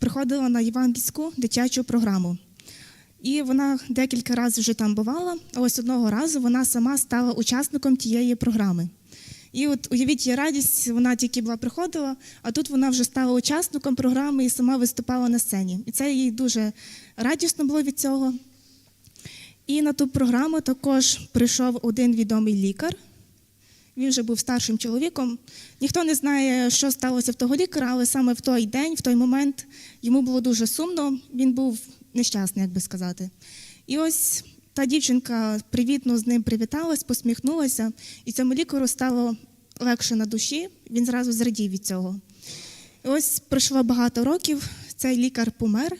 приходила на євангельську дитячу програму. І вона декілька разів вже там бувала, а ось одного разу вона сама стала учасником тієї програми. І от уявіть її радість, вона тільки була приходила, а тут вона вже стала учасником програми і сама виступала на сцені. І це їй дуже радісно було від цього. І на ту програму також прийшов один відомий лікар. Він вже був старшим чоловіком. Ніхто не знає, що сталося в того лікаря, але саме в той день, в той момент, йому було дуже сумно. Він був нещасний, як би сказати. І ось та дівчинка привітно з ним привіталась, посміхнулася, і цьому лікару стало легше на душі. Він зразу зрадів від цього. І ось пройшло багато років. Цей лікар помер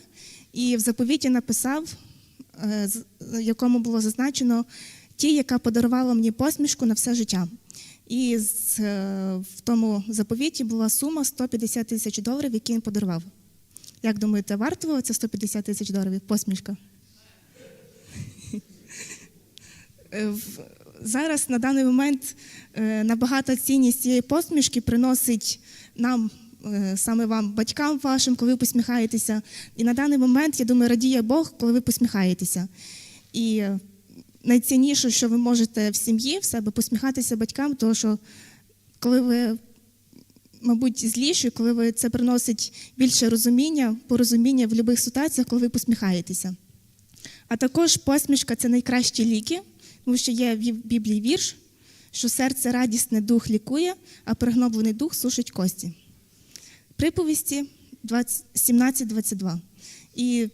і в заповіті написав, е, якому було зазначено ті, яка подарувала мені посмішку на все життя. І е, в тому заповіті була сума 150 тисяч доларів, які він подарував. Як думаєте, варто це 150 тисяч доларів? Посмішка? Е, Зараз на даний момент е, набагато цінність цієї посмішки приносить нам, саме вам, батькам вашим, коли ви посміхаєтеся. І на даний момент, я думаю, радіє Бог, коли ви посміхаєтеся. І найцінніше, що ви можете в сім'ї в себе посміхатися батькам, тому що коли ви, мабуть, зліші, коли ви це приносить більше розуміння, порозуміння в будь-яких ситуаціях, коли ви посміхаєтеся. А також посмішка це найкращі ліки, тому що є в Біблії вірш, що серце радісне дух лікує, а пригноблений дух сушить кості. Приповісті 17-22. І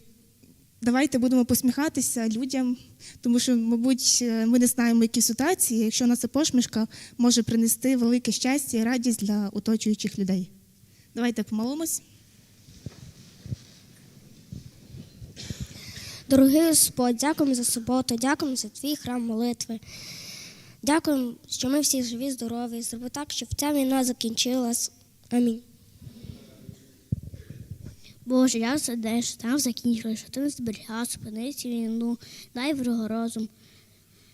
давайте будемо посміхатися людям, тому що, мабуть, ми не знаємо, які ситуації, якщо наша посмішка може принести велике щастя і радість для оточуючих людей. Давайте помолимось. Дорогий Господь, дякуємо за суботу, дякуємо за твій храм молитви. Дякуємо, що ми всі живі, здорові. Зроби так, щоб ця війна закінчилась. Амінь. Боже, я за день став закінчили, що ти нас зберігав, спини цю війну, дай ворогу розум,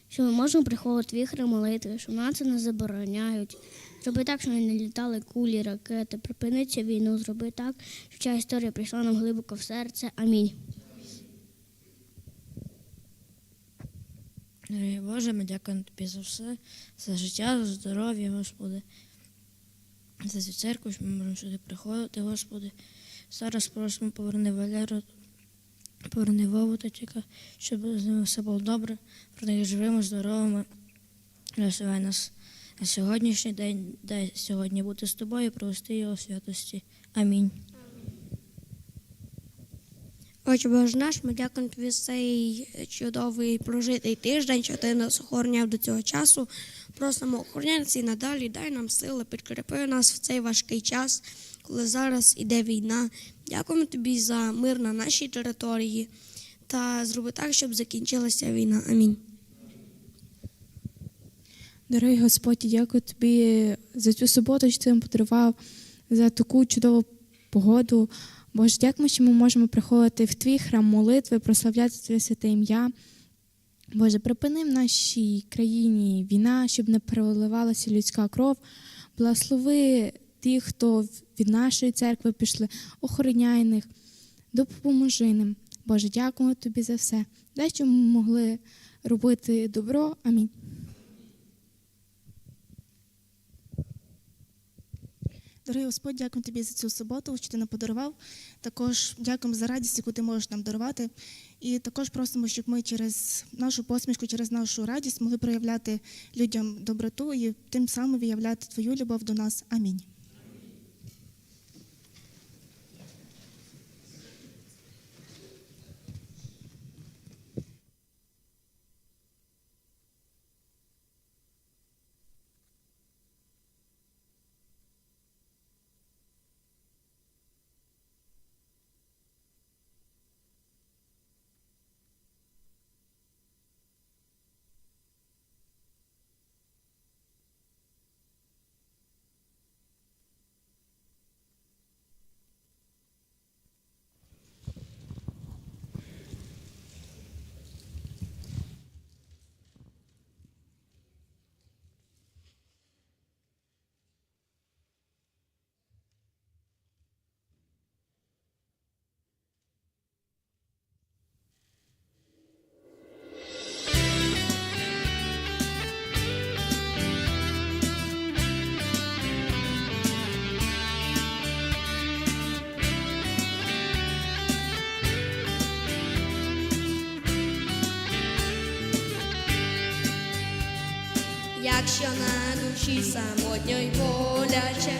що ми можемо приходити твій храм молитви, що нам це не забороняють. Зроби так, щоб не літали кулі, ракети, припини війну, зроби так, щоб ця історія прийшла нам глибоко в серце. Амінь. Боже, ми дякуємо Тобі за все, за життя, за здоров'я, Господи, за цю церкву, що ми можемо сюди приходити, Господи. Зараз просимо поверни Валеру, поверни Вову Татіка, щоб з ними все було добре, про живими, здоровими. Розсувай нас на сьогоднішній день, дай сьогодні бути з тобою, провести його святості. Амінь. Отче Боже наш, ми дякуємо тобі за цей чудовий прожитий тиждень, що ти нас охороняв до цього часу. Просимо охороняй і надалі, дай нам сили, підкріпи нас в цей важкий час, коли зараз іде війна. Дякуємо тобі за мир на нашій території та зроби так, щоб закінчилася війна. Амінь. Дорогий Господь, дякую тобі за цю суботу, що ти нам подарував, за таку чудову погоду. Боже, дякуємо, що ми можемо приходити в твій храм молитви, прославляти Твоє святе ім'я. Боже, припини в нашій країні війна, щоб не переливалася людська кров. Благослови тих, хто від нашої церкви пішли, охороняй них, допоможи ним. Боже, дякуємо тобі за все. Дай, щоб ми могли робити добро. Амінь. Дорогий Господь, дякую тобі за цю суботу, що ти нам подарував. Також дякуємо за радість, яку ти можеш нам дарувати. І також просимо, щоб ми через нашу посмішку, через нашу радість могли проявляти людям доброту і тим самим виявляти твою любов до нас. Амінь. Якщо на душі самотньо й боляче,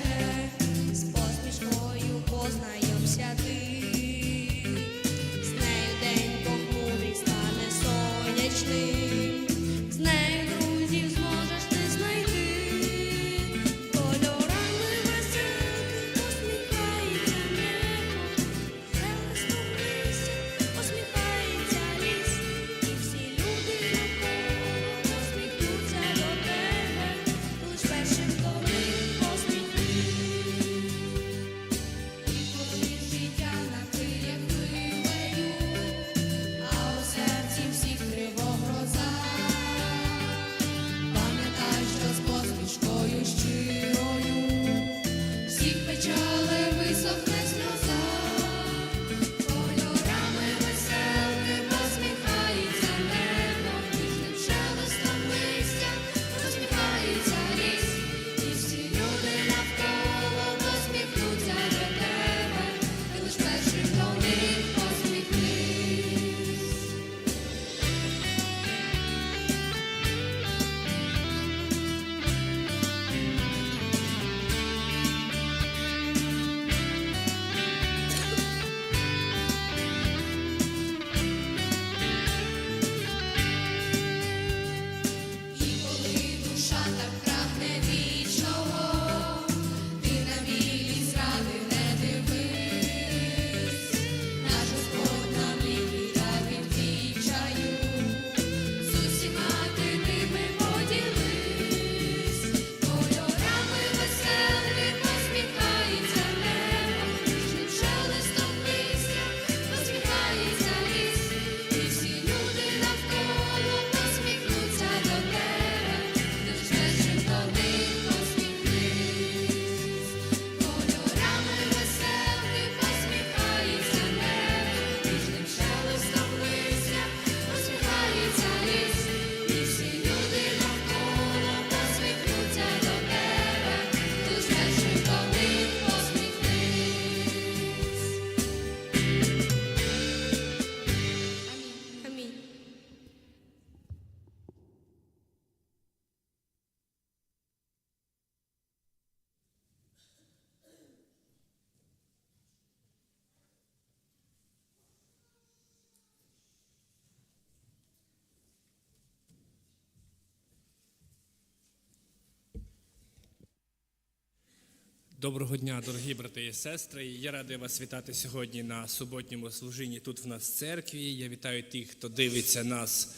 Доброго дня, дорогі брати і сестри. Я радий вас вітати сьогодні на суботньому служінні тут в нас в церкві. Я вітаю тих, хто дивиться нас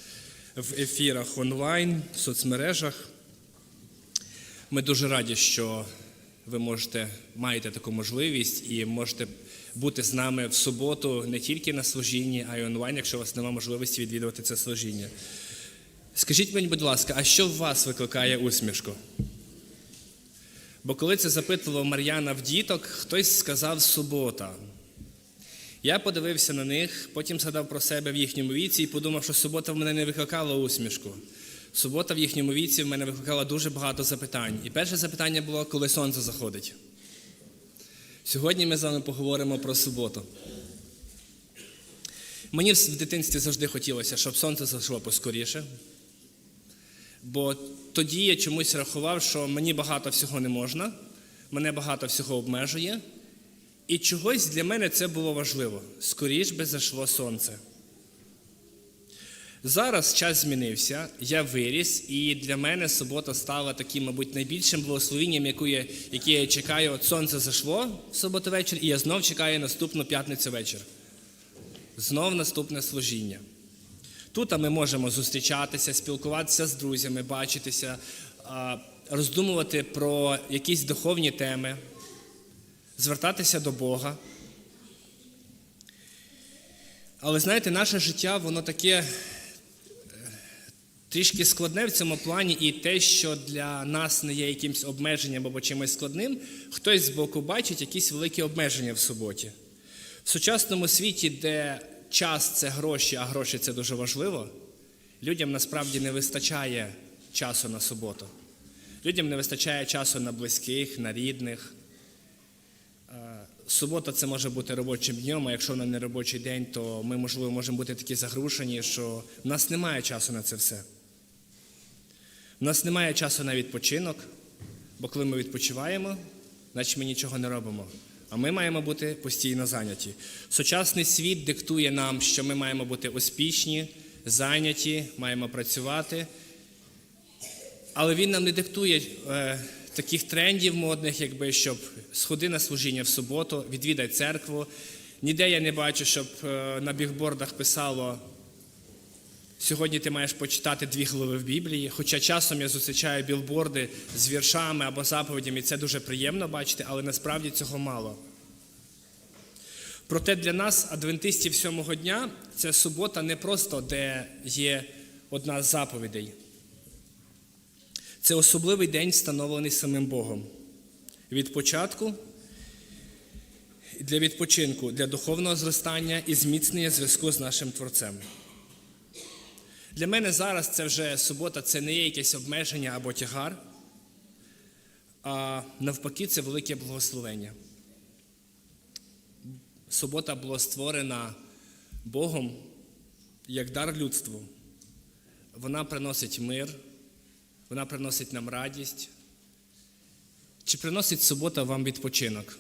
в ефірах онлайн, в соцмережах. Ми дуже раді, що ви можете маєте таку можливість і можете бути з нами в суботу не тільки на служінні, а й онлайн, якщо у вас немає можливості відвідувати це служіння. Скажіть мені, будь ласка, а що в вас викликає усмішку? Бо коли це запитував Мар'яна в діток, хтось сказав субота. Я подивився на них, потім згадав про себе в їхньому віці і подумав, що субота в мене не викликала усмішку. Субота в їхньому віці в мене викликала дуже багато запитань. І перше запитання було, коли сонце заходить. Сьогодні ми з вами поговоримо про суботу. Мені в дитинстві завжди хотілося, щоб сонце зайшло поскоріше. Бо тоді я чомусь рахував, що мені багато всього не можна, мене багато всього обмежує. І чогось для мене це було важливо. Скоріш би зайшло сонце. Зараз час змінився, я виріс, і для мене субота стала таким, мабуть, найбільшим я, яке я чекаю. От сонце зайшло в суботу вечір, і я знов чекаю наступну п'ятницю вечір. Знов наступне служіння. Тут ми можемо зустрічатися, спілкуватися з друзями, бачитися, роздумувати про якісь духовні теми, звертатися до Бога. Але знаєте, наше життя, воно таке е, трішки складне в цьому плані, і те, що для нас не є якимось обмеженням або чимось складним, хтось збоку бачить якісь великі обмеження в суботі. В сучасному світі, де час це гроші, а гроші це дуже важливо, людям насправді не вистачає часу на суботу. Людям не вистачає часу на близьких, на рідних. Е, Субота це може бути робочим днем, а якщо вона не робочий день, то ми, можливо, можемо бути такі загрушені, що в нас немає часу на це все. У нас немає часу на відпочинок, бо коли ми відпочиваємо, значить ми нічого не робимо. А ми маємо бути постійно зайняті. Сучасний світ диктує нам, що ми маємо бути успішні, зайняті, маємо працювати. Але він нам не диктує е, таких трендів модних, якби щоб сходи на служіння в суботу, відвідай церкву. Ніде я не бачу, щоб е, на бігбордах писало Сьогодні ти маєш почитати дві глави в Біблії, хоча часом я зустрічаю білборди з віршами або заповідями, і це дуже приємно бачити, але насправді цього мало. Проте для нас, адвентистів сьомого дня, ця субота не просто де є одна з заповідей. Це особливий день, встановлений самим Богом. Від початку для відпочинку, для духовного зростання і зміцнення зв'язку з нашим Творцем. Для мене зараз це вже субота, це не є якесь обмеження або тягар, а навпаки, це велике благословення. Субота була створена Богом як дар людству. Вона приносить мир, вона приносить нам радість. Чи приносить субота вам відпочинок?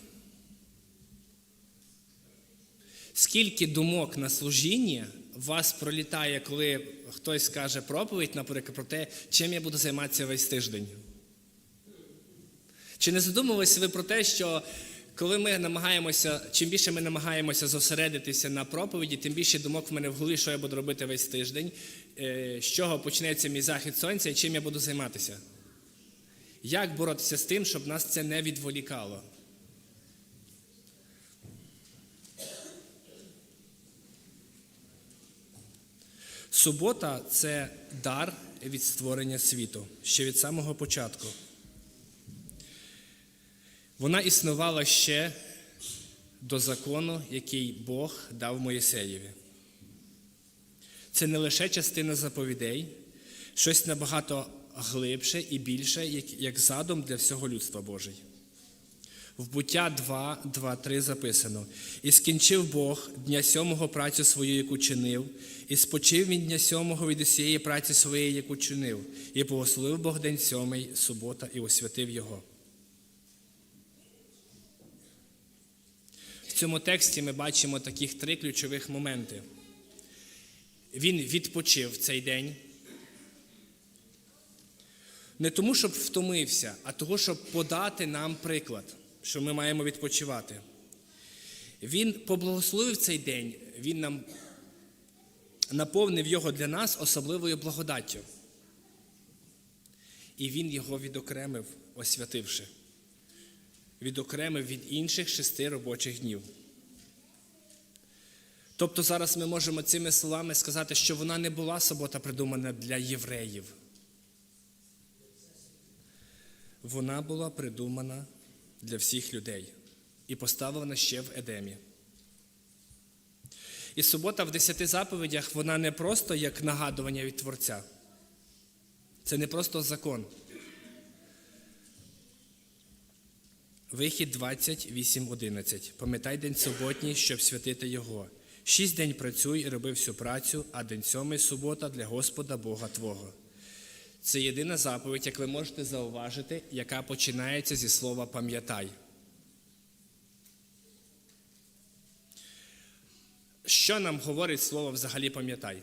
Скільки думок на служінні вас пролітає, коли хтось скаже проповідь, наприклад, про те, чим я буду займатися весь тиждень? Чи не задумувалися ви про те, що коли ми намагаємося, чим більше ми намагаємося зосередитися на проповіді, тим більше думок в мене в голові, що я буду робити весь тиждень, е, з чого почнеться мій захід сонця і чим я буду займатися? Як боротися з тим, щоб нас це не відволікало? Субота це дар від створення світу ще від самого початку. Вона існувала ще до закону, який Бог дав Моїсеєві. Це не лише частина заповідей, щось набагато глибше і більше, як, задум для всього людства Божий. В буття 2, 2, 3 записано: І скінчив Бог дня сьомого працю свою, яку чинив, і спочив він дня сьомого від усієї праці своєї, яку чинив, і благословив Бог день сьомий, субота, і освятив його. В цьому тексті ми бачимо таких три ключових моменти. Він відпочив цей день. Не тому, щоб втомився, а того, щоб подати нам приклад, що ми маємо відпочивати. Він поблагословив цей день, він нам наповнив його для нас особливою благодаттю. І він його відокремив, освятивши. Відокремив від інших шести робочих днів. Тобто зараз ми можемо цими словами сказати, що вона не була субота придумана для євреїв. Вона була придумана для всіх людей і поставлена ще в Едемі. І субота в десяти заповідях вона не просто як нагадування від Творця. Це не просто закон. Вихід 28.11. Пам'ятай день суботній, щоб святити його. Шість день працюй і роби всю працю, а день сьомий субота для Господа Бога Твого. Це єдина заповідь, як ви можете зауважити, яка починається зі слова пам'ятай. Що нам говорить слово взагалі пам'ятай?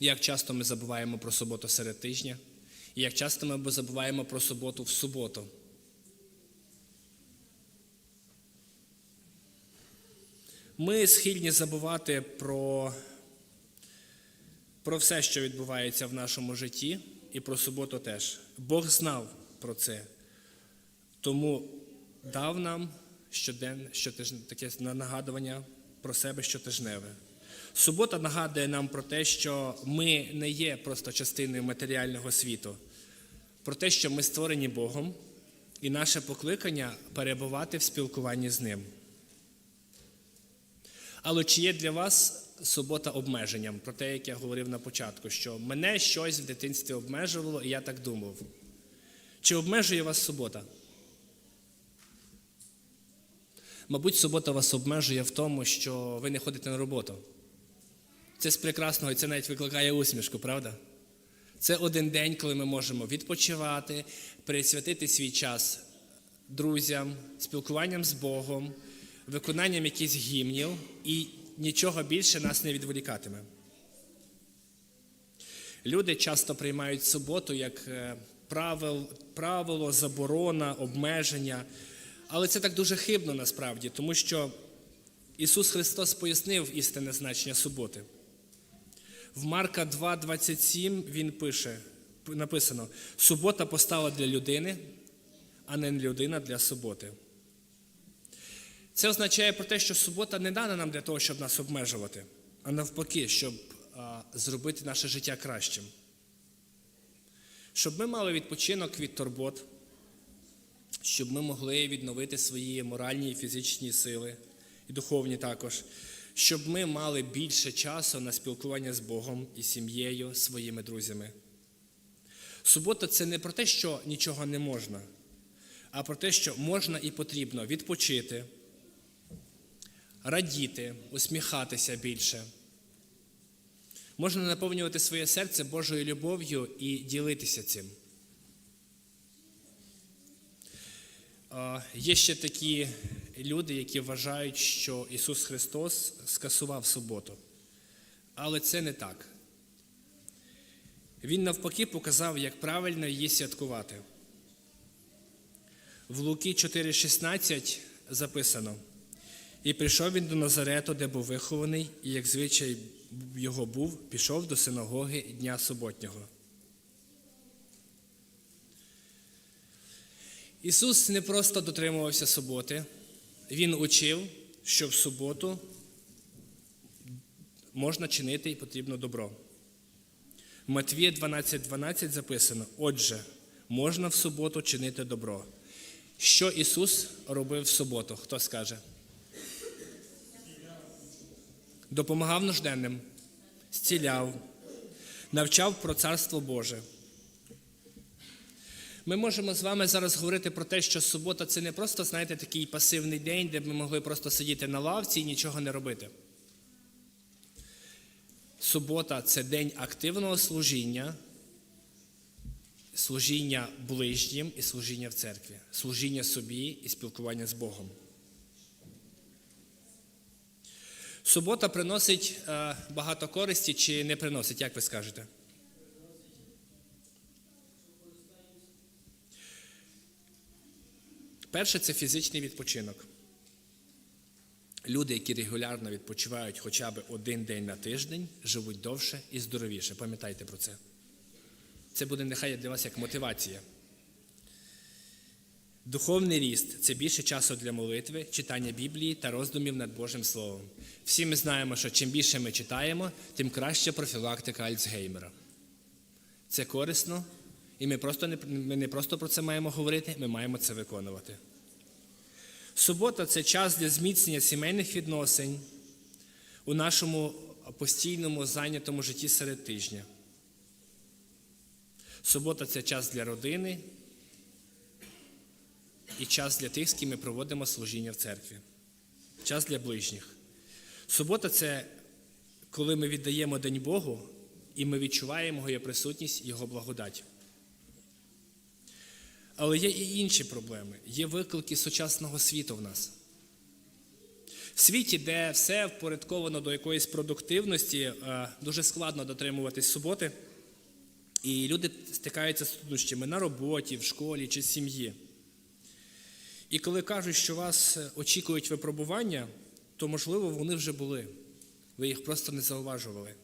Як часто ми забуваємо про суботу серед тижня, і як часто ми забуваємо про суботу в суботу. Ми схильні забувати про, про все, що відбувається в нашому житті, і про суботу теж. Бог знав про це, тому дав нам щоденне, щотижне, таке нагадування про себе щотижневе. Субота нагадує нам про те, що ми не є просто частиною матеріального світу, про те, що ми створені Богом, і наше покликання перебувати в спілкуванні з Ним. Але чи є для вас субота обмеженням? Про те, як я говорив на початку, що мене щось в дитинстві обмежувало, і я так думав. Чи обмежує вас субота? Мабуть, субота вас обмежує в тому, що ви не ходите на роботу. Це з прекрасного і це навіть викликає усмішку, правда? Це один день, коли ми можемо відпочивати, присвятити свій час друзям, спілкуванням з Богом, виконанням якихось гімнів, і нічого більше нас не відволікатиме. Люди часто приймають суботу як е, правил, правило, заборона, обмеження. Але це так дуже хибно насправді, тому що Ісус Христос пояснив істинне значення суботи. В Марка 2,27 він пише, написано: субота постала для людини, а не людина для суботи. Це означає про те, що субота не дана нам для того, щоб нас обмежувати, а навпаки, щоб а, зробити наше життя кращим. Щоб ми мали відпочинок від турбот, щоб ми могли відновити свої моральні і фізичні сили, і духовні також, щоб ми мали більше часу на спілкування з Богом і сім'єю, своїми друзями. Субота це не про те, що нічого не можна, а про те, що можна і потрібно відпочити, радіти, усміхатися більше. Можна наповнювати своє серце Божою любов'ю і ділитися цим. Є ще такі люди, які вважають, що Ісус Христос скасував суботу. Але це не так. Він навпаки показав, як правильно її святкувати. В Луки 4,16 записано: І прийшов він до Назарету, де був вихований, і як звичай його був, пішов до синагоги дня суботнього. Ісус не просто дотримувався суботи, Він учив, що в суботу можна чинити і потрібно добро. Матвія 12,12 12 записано: Отже, можна в суботу чинити добро. Що Ісус робив в суботу? Хто скаже? Допомагав нужденним, зціляв, навчав про Царство Боже. Ми можемо з вами зараз говорити про те, що субота це не просто, знаєте, такий пасивний день, де ми могли просто сидіти на лавці і нічого не робити. Субота це день активного служіння, служіння ближнім і служіння в церкві, служіння собі і спілкування з Богом. Субота приносить е, багато користі чи не приносить, як ви скажете? Перше це фізичний відпочинок. Люди, які регулярно відпочивають хоча б один день на тиждень, живуть довше і здоровіше. Пам'ятайте про це. Це буде нехай для вас як мотивація. Духовний ріст це більше часу для молитви, читання Біблії та роздумів над Божим Словом. Всі ми знаємо, що чим більше ми читаємо, тим краще профілактика Альцгеймера. Це корисно, і ми, просто не, ми не просто про це маємо говорити, ми маємо це виконувати. Субота це час для зміцнення сімейних відносин у нашому постійному зайнятому житті серед тижня. Субота це час для родини і час для тих, з ким ми проводимо служіння в церкві. Час для ближніх. Субота це коли ми віддаємо День Богу і ми відчуваємо Його присутність, Його благодать. Але є і інші проблеми. Є виклики сучасного світу в нас. В світі, де все впорядковано до якоїсь продуктивності, е, дуже складно дотримуватись суботи. І люди стикаються з труднощами на роботі, в школі чи сім'ї. І коли кажуть, що вас очікують випробування, то, можливо, вони вже були. Ви їх просто не зауважували.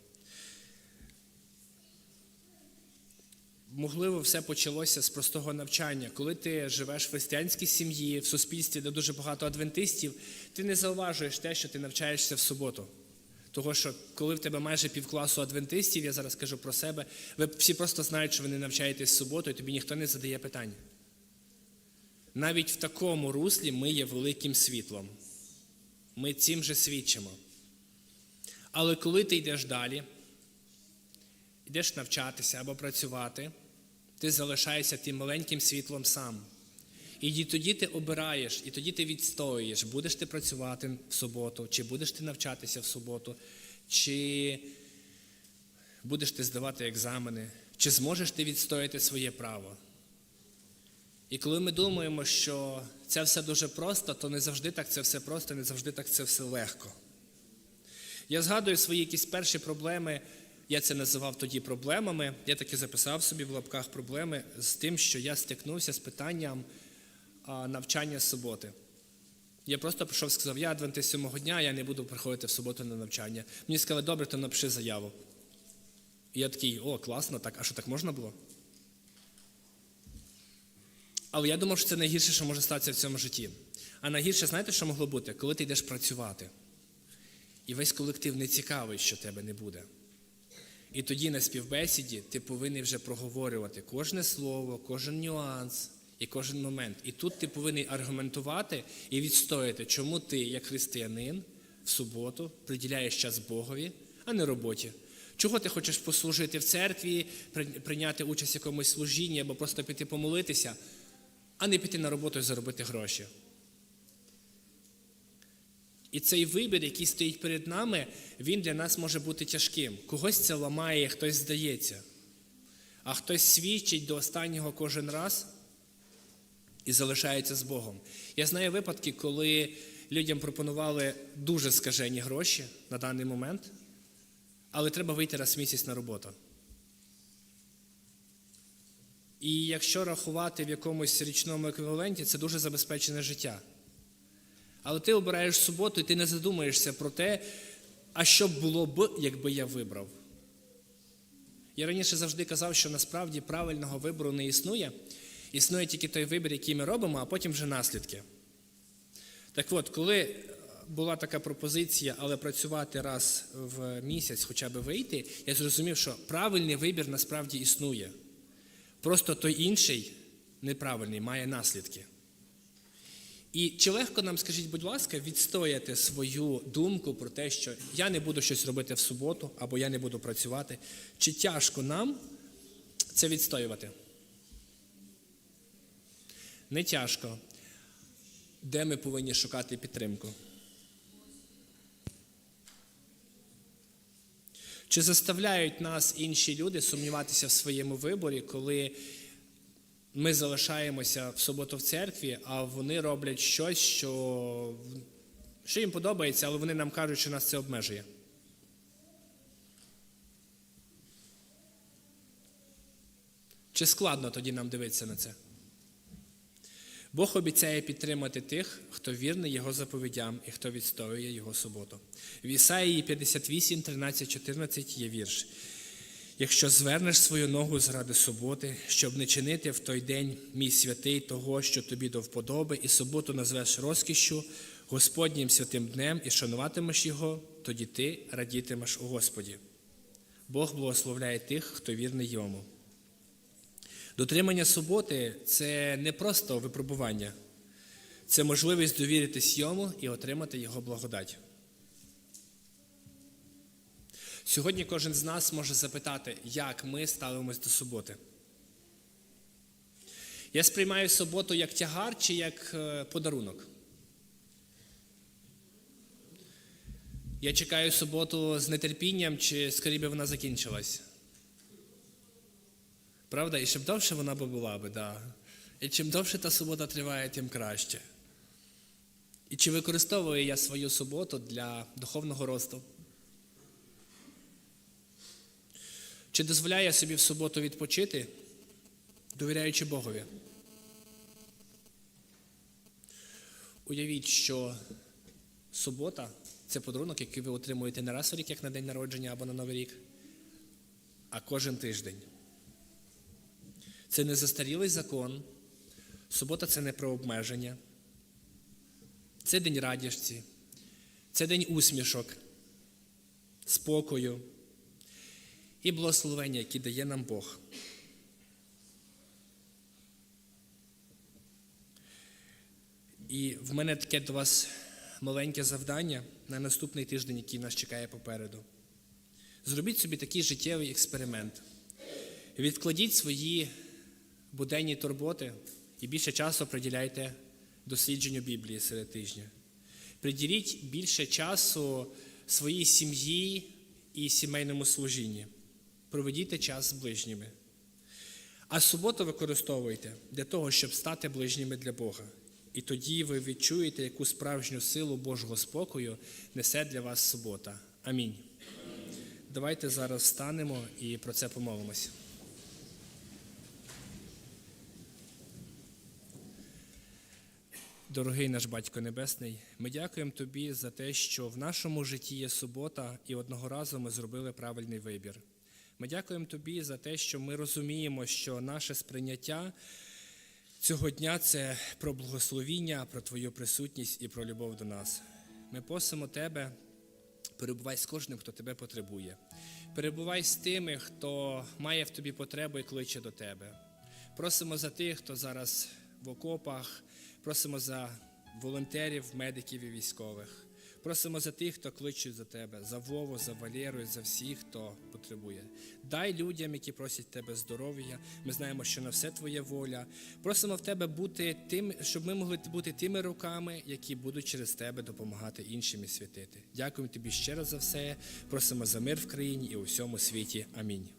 Можливо, все почалося з простого навчання. Коли ти живеш в християнській сім'ї, в суспільстві, де дуже багато адвентистів, ти не зауважуєш те, що ти навчаєшся в суботу. Того, що коли в тебе майже півкласу адвентистів, я зараз кажу про себе, ви всі просто знають, що ви не навчаєтесь в суботу, і тобі ніхто не задає питання. Навіть в такому руслі ми є великим світлом. Ми цим же свідчимо. Але коли ти йдеш далі, йдеш навчатися або працювати, ти залишаєшся тим маленьким світлом сам. І тоді ти обираєш, і тоді ти відстоюєш, будеш ти працювати в суботу, чи будеш ти навчатися в суботу, чи будеш ти здавати екзамени, Чи зможеш ти відстояти своє право? І коли ми думаємо, що це все дуже просто, то не завжди так це все просто, не завжди так це все легко. Я згадую свої якісь перші проблеми, я це називав тоді проблемами. Я таки записав собі в лапках проблеми з тим, що я стикнувся з питанням навчання суботи. Я просто прийшов і сказав, я адвентист сьомого дня, я не буду приходити в суботу на навчання. Мені сказали, добре, то напиши заяву. І я такий, о, класно, так, а що так можна було? Але я думав, що це найгірше, що може статися в цьому житті. А найгірше, знаєте, що могло бути? Коли ти йдеш працювати, і весь колектив не цікавий, що тебе не буде. І тоді на співбесіді ти повинен вже проговорювати кожне слово, кожен нюанс і кожен момент. І тут ти повинен аргументувати і відстояти, чому ти, як християнин, в суботу приділяєш час Богові, а не роботі. Чого ти хочеш послужити в церкві, при- прийняти участь в якомусь служінні або просто піти помолитися, а не піти на роботу і заробити гроші. І цей вибір, який стоїть перед нами, він для нас може бути тяжким. Когось це ламає, хтось здається, а хтось свідчить до останнього кожен раз і залишається з Богом. Я знаю випадки, коли людям пропонували дуже скажені гроші на даний момент, але треба вийти раз в місяць на роботу. І якщо рахувати в якомусь річному еквіваленті, це дуже забезпечене життя. Але ти обираєш суботу, і ти не задумаєшся про те, а що б було б, якби я вибрав. Я раніше завжди казав, що насправді правильного вибору не існує. Існує тільки той вибір, який ми робимо, а потім вже наслідки. Так от, коли була така пропозиція, але працювати раз в місяць, хоча б вийти, я зрозумів, що правильний вибір насправді існує. Просто той інший неправильний має наслідки. І чи легко нам, скажіть, будь ласка, відстояти свою думку про те, що я не буду щось робити в суботу або я не буду працювати? Чи тяжко нам це відстоювати? Не тяжко. Де ми повинні шукати підтримку? Чи заставляють нас інші люди сумніватися в своєму виборі, коли ми залишаємося в суботу в церкві, а вони роблять щось, що, що їм подобається, але вони нам кажуть, що нас це обмежує? Чи складно тоді нам дивитися на це? Бог обіцяє підтримати тих, хто вірний Його заповідям і хто відстоює Його суботу. В Ісаїї 58, 13, 14 є вірш. Якщо звернеш свою ногу зради суботи, щоб не чинити в той день мій святий того, що тобі до вподоби, і суботу назвеш розкішшю, Господнім святим днем і шануватимеш його, тоді ти радітимеш у Господі. Бог благословляє тих, хто вірний йому. Дотримання суботи це не просто випробування, це можливість довіритись йому і отримати його благодать. Сьогодні кожен з нас може запитати, як ми ставимось до суботи. Я сприймаю суботу як тягар чи як е, подарунок. Я чекаю суботу з нетерпінням, чи скоріше вона закінчилась. Правда? І чим довше вона би була би, да. І чим довше та субота триває, тим краще. І чи використовую я свою суботу для духовного росту? Чи дозволяю я собі в суботу відпочити, довіряючи Богові? Уявіть, що субота це подарунок, який ви отримуєте не раз в рік, як на день народження або на Новий рік, а кожен тиждень. Це не застарілий закон. Субота це не про обмеження. Це день радісті, це день усмішок, спокою і благословення, які дає нам Бог. І в мене таке до вас маленьке завдання на наступний тиждень, який нас чекає попереду. Зробіть собі такий життєвий експеримент. Відкладіть свої буденні турботи і більше часу приділяйте дослідженню Біблії серед тижня. Приділіть більше часу своїй сім'ї і сімейному служінні. Проведіть час з ближніми. А суботу використовуйте для того, щоб стати ближніми для Бога. І тоді ви відчуєте, яку справжню силу Божого спокою несе для вас субота. Амінь. Давайте зараз встанемо і про це помолимося. Дорогий наш Батько Небесний, ми дякуємо Тобі за те, що в нашому житті є субота, і одного разу ми зробили правильний вибір. Ми дякуємо Тобі за те, що ми розуміємо, що наше сприйняття цього дня це про благословіння, про Твою присутність і про любов до нас. Ми просимо Тебе, перебувай з кожним, хто тебе потребує. Перебувай з тими, хто має в тобі потребу і кличе до тебе. Просимо за тих, хто зараз в окопах, просимо за волонтерів, медиків і військових. Просимо за тих, хто кличуть за тебе, за Вову, за Валеру, і за всіх, хто потребує. Дай людям, які просять тебе здоров'я. Ми знаємо, що на все твоя воля. Просимо в тебе бути тим, щоб ми могли бути тими руками, які будуть через тебе допомагати іншим і святити. Дякуємо тобі ще раз за все. Просимо за мир в країні і у всьому світі. Амінь.